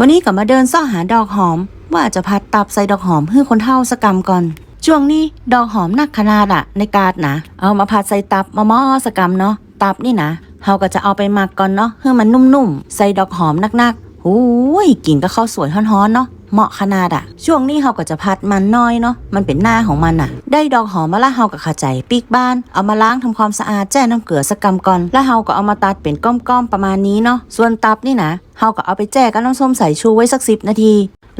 วันนี้ก็มาเดินซ่อหาดอกหอม ว่าจะพัดตับใส่ดอกหอมเพื่อคนเท่าสกรรมก่อนช่วงนี้ดอกหอมนักขนาดอะในกาดนะ เอามาผัดใส่ตับมะม่อสกรรมเนาะตับนี่นะเฮาก็จะเอาไปหมักก่อนเนาะเพื่อมันนุ่มๆ ใส่ดอกหอมนักๆหูยกลิ่นก็เข้าสวยฮ้อนๆเนาะ เหมาะขนาดอะช่วงนี้เฮาก็จะผัดมันน้อยเนาะมันเป็นหน้าของมันอะได้ดอกหอมมาละเฮาก็ขาใจปีกบ้าน เอามาล้างทำความสะอาดแจ้น้ำเกลือสกกรรมก่อน แล้วเฮาก็เอามาตัดเป็นก้อมๆประมาณนี้เนาะส่วนตับนี่นะเฮาก็เอาไปแจ้กับน้ำส้มสายชูไว้สักสิบนาที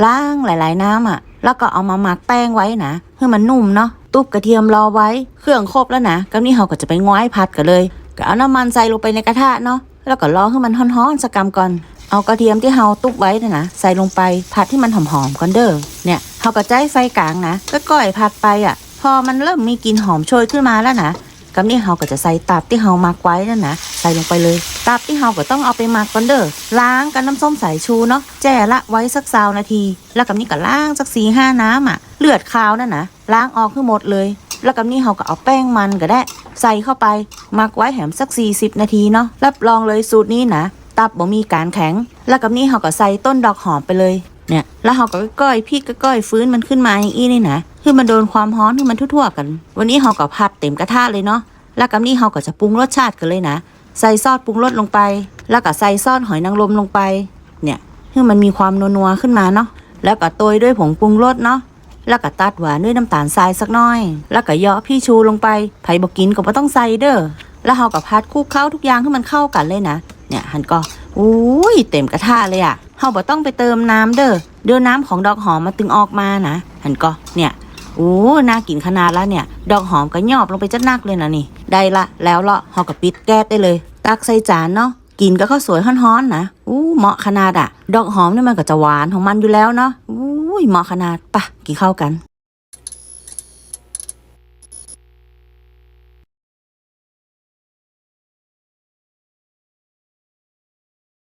ล้างหลายๆ น้ำอะ แล้วก็เอามาหมักแป้งไว้นะให้มันนุ่มเนาะตุบกระเทียมรอไว้ เครื่องครบแล้วนะก็นี่เราก็จะไปง้อยผัดกันเลยก็เอาน้ำมันใส่ลงไปในกระทะเนาะแล้วก็รอให้มันฮ้อนๆสักกำก่อน เอากระเทียมที่เราตุบไว้นะนะใส่ลงไปผัดให้มันหอมๆก่อนเด้อเนี่ยเราก็ใจไฟกลางนะก็ก้อยผัดไปอะ พอมันเริ่มมีกลิ่นหอมโชยขึ้นมาแล้วนะกับนี่เราก็จะใส่ตับที่เราหมักไว้นั่นนะใส่ลงไปเลย ตับที่เราก็ต้องเอาไปหมักก่อนเด้อล้างกับน้ำส้มสายชูเนาะแจ่ละไว้สักสาวนาที แล้วกับนี่ก็ล้างสักสี่ห้าน้ำอะ เลือดขาวนั่นนะล้างออกให้นหมดเลย แล้วกับนี่เราก็เอาแป้งมันก็ได้ ใส่เข้าไปหมักไว้แหมสัก 40 นาทีเนาะรับรองเลยสูตรนี้นะ ตับบ่มีการแข็ง แล้วกับนี่เราก็ใส่ต้นดอกหอมไปเลยเนี่ยแล้วเราก็ก้อยพริกก็ก้อยฟื้นมันขึ้นมาอย่างอี้นี่นะคือมันโดนความร้อนคือมันทั่วๆกัน วันนี้เราก็ผัดเต็มกระทะเลยเนาะแล้วกับนี่เราก็จะปรุงรสชาติกันเลยนะ ใส่ซอสปรุงรสลงไป แล้วก็ใส่ซอสหอยนางรมลงไป เนี่ยให้มันมีความนัวๆขึ้นมาเนาะแล้วก็โรยด้วยผงปรุงรสเนาะแล้วก็ตัดหวานด้วยน้ำตาลทรายสักน่อย แล้วก็เยาะพี่ชูลงไปไผ่บอกกินก็บ่ต้องใส่เด้อแล้วเราก็พัดคลุกเข้าทุกอย่างให้มันเข้ากันเลยนะ เนี่ยหันก็อุ้ยเต็มกระทะเลยอะเฮาบ่ต้องไปเติมน้ำเด้อเดี๋ยวน้ำของดอกหอมมาตึงออกมานะหันก็เนี่ยโอ้น่ากินขนาดแล้วเนี่ย ดอกหอมก็ยอบลงไปจัดนักเลยนะนี่ ได้ละแล้วเลาะเฮาก็ปิดแก๊สได้เลย ตักใส่จานเนาะกินก็ข้าวสวยฮ้อนๆนะอู้เหมาะขนาดอะดอกหอมนี่มันก็จะหวานของมันอยู่แล้วเนาะอุ้ยเหมาะขนาดปะกินข้าวกัน